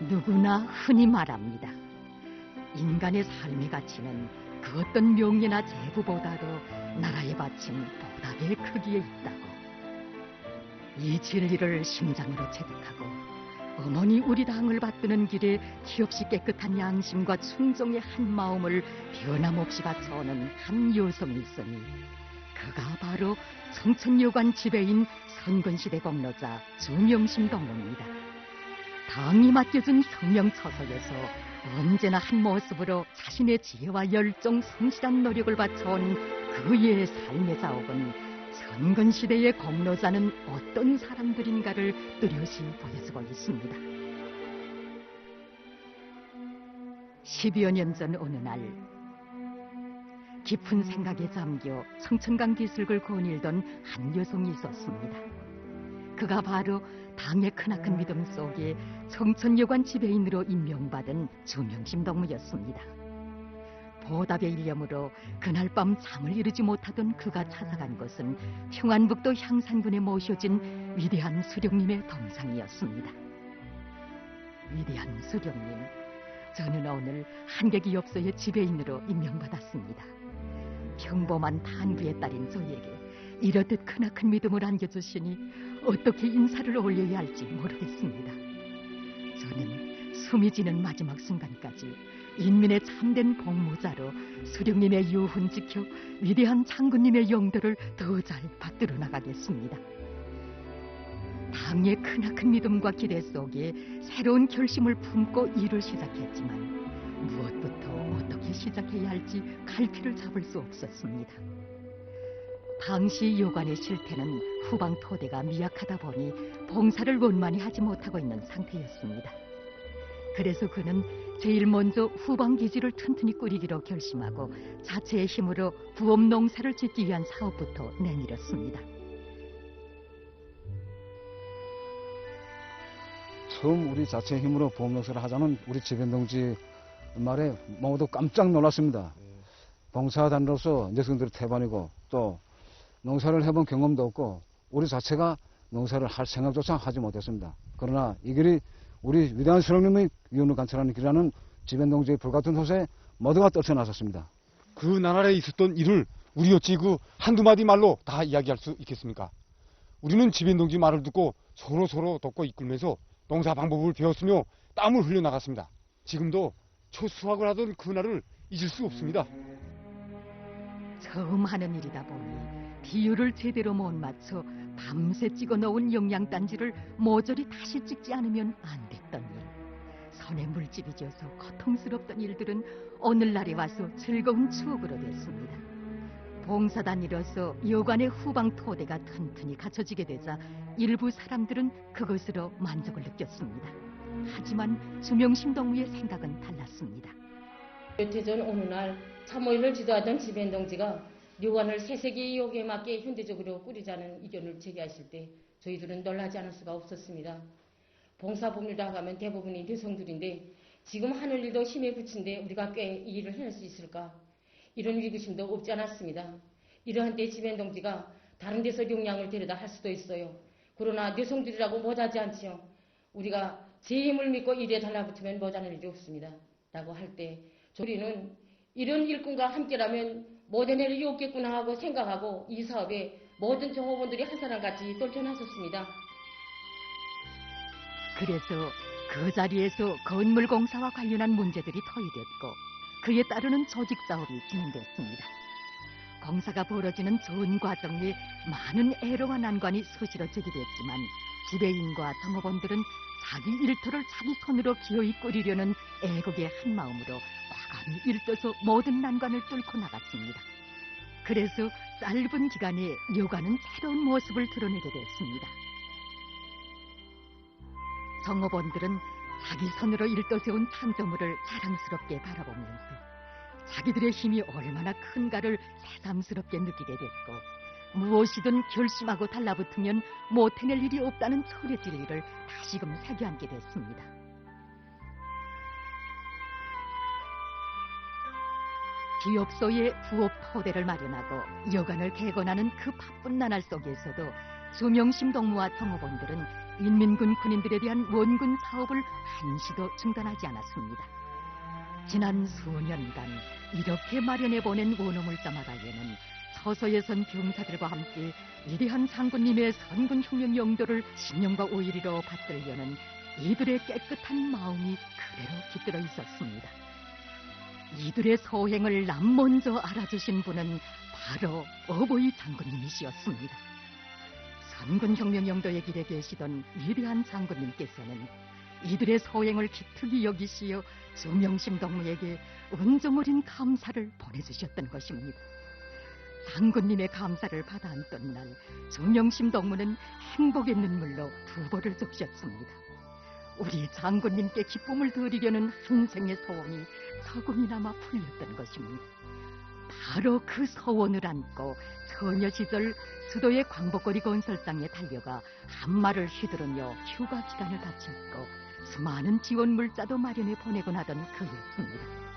누구나 흔히 말합니다. 인간의 삶의 가치는 그 어떤 명예나 재부보다도 나라에 바친 보답의 크기에 있다고. 이 진리를 심장으로 체득하고 어머니 우리 당을 받드는 길에 티없이 깨끗한 양심과 충정의 한 마음을 변함없이 바쳐오는 한 여성이 있으니 그가 바로 청천여관 지배인 선근시대 공로자 주명심 동무입니다. 당이 맡겨준 성명처석에서 언제나 한 모습으로 자신의 지혜와 열정, 성실한 노력을 바쳐온 그의 삶의 자옥은 선근 시대의 공로자는 어떤 사람들인가를 뚜렷이 보여주고 있습니다. 10여 년 전 어느 날 깊은 생각에 잠겨 청천강 기슭을 거닐던 한 여성이 있었습니다. 그가 바로 당의 크나큰 믿음 속에 청천여관 지배인으로 임명받은 주명심 동무였습니다. 보답의 일념으로 그날 밤 잠을 이루지 못하던 그가 찾아간 것은 평안북도 향산군에 모셔진 위대한 수령님의 동상이었습니다. 위대한 수령님, 저는 오늘 한계기업소의 지배인으로 임명받았습니다. 평범한 탄부의 딸인 저에게 이렇듯 크나큰 믿음을 안겨주시니 어떻게 인사를 올려야 할지 모르겠습니다. 저는 숨이 지는 마지막 순간까지 인민의 참된 복무자로 수령님의 유훈 지켜 위대한 장군님의 영도를 더 잘 받들어 나가겠습니다. 당의 크나큰 믿음과 기대 속에 새로운 결심을 품고 일을 시작했지만 무엇부터 어떻게 시작해야 할지 갈피를 잡을 수 없었습니다. 당시 요관의 실태는 후방 토대가 미약하다 보니 봉사를 원만히 하지 못하고 있는 상태였습니다. 그래서 그는 제일 먼저 후방 기지를 튼튼히 꾸리기로 결심하고 자체의 힘으로 부업 농사를 짓기 위한 사업부터 내밀었습니다. 처음 우리 자체 힘으로 보험농사를 하자는 우리 지변 동지 말에 모두 깜짝 놀랐습니다. 봉사단으로서 녀석들이 태반이고 또 농사를 해본 경험도 없고 우리 자체가 농사를 할 생각조차 하지 못했습니다. 그러나 이 길이 우리 위대한 수령님의 위원을 관찰하는 길이라는 지변 동지의 불같은 호세 모두가 떨쳐나섰습니다. 그 나날에 있었던 일을 우리 어찌 그 한두 마디 말로 다 이야기할 수 있겠습니까? 우리는 지변 동지 말을 듣고 서로 서로 돕고 이끌면서 농사 방법을 배웠으며 땀을 흘려 나갔습니다. 지금도 첫 수확을 하던 그날을 잊을 수 없습니다. 처음 하는 일이다 보니 비율을 제대로 못 맞춰 밤새 찍어 놓은 영양단지를 모조리 다시 찍지 않으면 안 됐던 일. 손에 물집이 져서 고통스럽던 일들은 오늘날에 와서 즐거운 추억으로 됐습니다. 봉사단이로서 여관의 후방 토대가 튼튼히 갖춰지게 되자 일부 사람들은 그것으로 만족을 느꼈습니다. 하지만 주명심 동무의 생각은 달랐습니다. 며칠 전 어느 날 참모일을 지도하던 지벤 동지가 료관을 새세기 의혹에 맞게 현대적으로 꾸리자는 의견을 제기하실 때 저희들은 놀라지 않을 수가 없었습니다. 봉사법률이라고 하면 대부분이 여성들인데 지금 하늘 일도 힘에 붙인데 우리가 꽤 이 일을 해낼 수 있을까? 이런 위기심도 없지 않았습니다. 이러한 때 지벤 동지가 다른 데서 용량을 데려다 할 수도 있어요. 그러나 여성들이라고 모자지 않지요. 우리가 제 힘을 믿고 일에 달라붙으면 모자랄 일이 없습니다. 라고 할때 저희는 이런 일꾼과 함께라면 모든 일이 없겠구나 하고 생각하고 이 사업에 모든 정호원들이 한 사람같이 떨쳐나섰습니다. 그래서 그 자리에서 건물 공사와 관련한 문제들이 토의됐고 그에 따르는 조직 사업이 진행됐습니다. 공사가 벌어지는 전 과정에 많은 애로와 난관이 수시로 제기됐지만 지배인과 정업원들은 자기 일터를 자기 손으로 기어이 꾸리려는 애국의 한 마음으로 과 감히 일떠서 모든 난관을 뚫고 나갔습니다. 그래서 짧은 기간에 요가는 새로운 모습을 드러내게 됐습니다. 정업원들은 자기 손으로 일떠세운 창조물을 자랑스럽게 바라보면서 자기들의 힘이 얼마나 큰가를 새삼스럽게 느끼게 됐고 무엇이든 결심하고 달라붙으면 못 해낼 일이 없다는 진리를 다시금 새겨안게 됐습니다. 기업소의 부업 토대를 마련하고 여관을 개건하는 그 바쁜 나날 속에서도 조명심 동무와 정업원들은 인민군 군인들에 대한 원군 사업을 한시도 중단하지 않았습니다. 지난 수년간 이렇게 마련해 보낸 원호물자 마다에는 서서에 선 병사들과 함께 위대한 상군님의 선군 혁명 용도를 신념과 오일이로 받들려는 이들의 깨끗한 마음이 그대로 깃들어 있었습니다. 이들의 소행을 남 먼저 알아주신 분은 바로 어보이 장군님이시였습니다. 선군혁명 용도의 길에 계시던 위대한 장군님께서는 이들의 소행을 기특히 여기시어 조명심 동무에게 은정어린 감사를 보내주셨던 것입니다. 장군님의 감사를 받아 안던 날 조명심 동무는 행복의 눈물로 두 벌을 적셨습니다. 우리 장군님께 기쁨을 드리려는 한생의 소원이 서금이나마 풀렸던 것입니다. 바로 그 서원을 안고 처녀 시절 수도의 광복거리 건설상에 달려가 한마를 휘두르며 휴가 기간을 바쳤고 수많은 지원 물자도 마련해 보내곤 하던 그였습니다.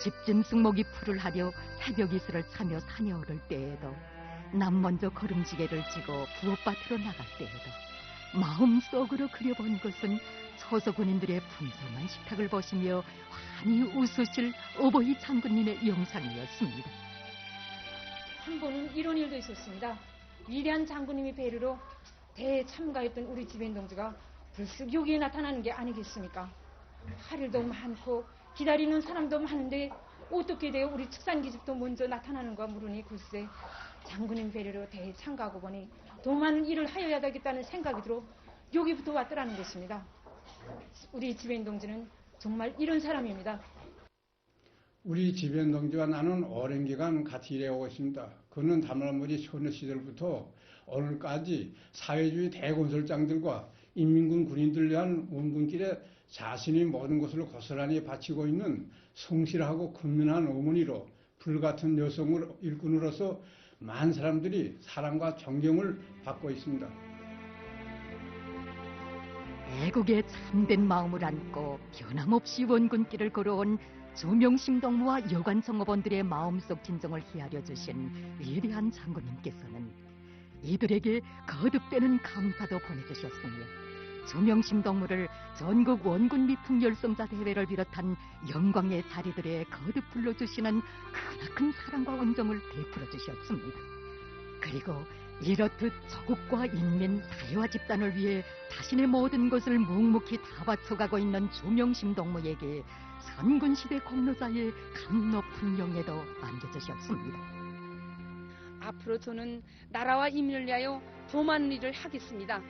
집짐 승모기 풀을 하려 새벽 이슬을 차며 산에 오를 때에도 남 먼저 걸음지게를 쥐고 부엌밭으로 나갈 때에도 마음속으로 그려본 것은 서서 군인들의 풍성한 식탁을 보시며 환히 웃으실 어버이 장군님의 영상이었습니다. 한 번은 이런 일도 있었습니다. 위대한 장군님의 배려로 대에 참가했던 우리 집엔 동지가 불쑥 여기에 나타나는 게 아니겠습니까? 할 일도 많고 기다리는 사람도 많은데 어떻게 돼요? 우리 축산기집도 먼저 나타나는가 물으니 글쎄 장군님 배려로 대에 참가하고 보니 더 많은 일을 하여야 되겠다는 생각이 들어 여기부터 왔더라는 것입니다. 우리 집엔 동지는 정말 이런 사람입니다. 우리 집엔 동지와 나는 오랜 기간 같이 일해오고 있습니다. 그는 담화물이 소녀 시절부터 오늘까지 사회주의 대건설장들과 인민군 군인들 위한 원군길에 자신이 모든 것을 고스란히 바치고 있는 성실하고 근면한 어머니로 불같은 여성을 일꾼으로서 많은 사람들이 사랑과 존경을 받고 있습니다. 애국의 참된 마음을 안고 변함없이 원군길을 걸어온 조명심 동무와 여관 정업원들의 마음속 진정을 헤아려 주신 위대한 장군님께서는 이들에게 거듭되는 감사도 보내주셨으며 조명심 동무를 전국 원군 미풍 열성자 대회를 비롯한 영광의 자리들에 거듭 불러주시는 크나큰 사랑과 온정을 베풀어 주셨습니다. 그리고 이렇듯 조국과 인민, 사회와 집단을 위해 자신의 모든 것을 묵묵히 다 바쳐가고 있는 조명심 동무에게 선군시대 공로자의 감 높은 영예도 안겨주셨습니다. 앞으로 저는 나라와 인민을 위하여 더 많은 일을 하겠습니다.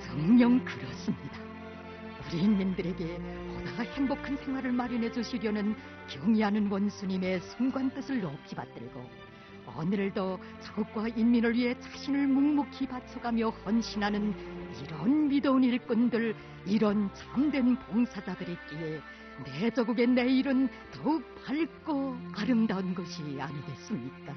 정녕 그렇습니다. 우리 인민들에게 보다 행복한 생활을 마련해 주시려는 경의하는 원수님의 순간 뜻을 높이 받들고 오늘도 자국과 인민을 위해 자신을 묵묵히 바쳐가며 헌신하는 이런 믿어온 일꾼들, 이런 참된 봉사자들이 있기에 내 조국의 내일은 더욱 밝고 아름다운 것이 아니겠습니까?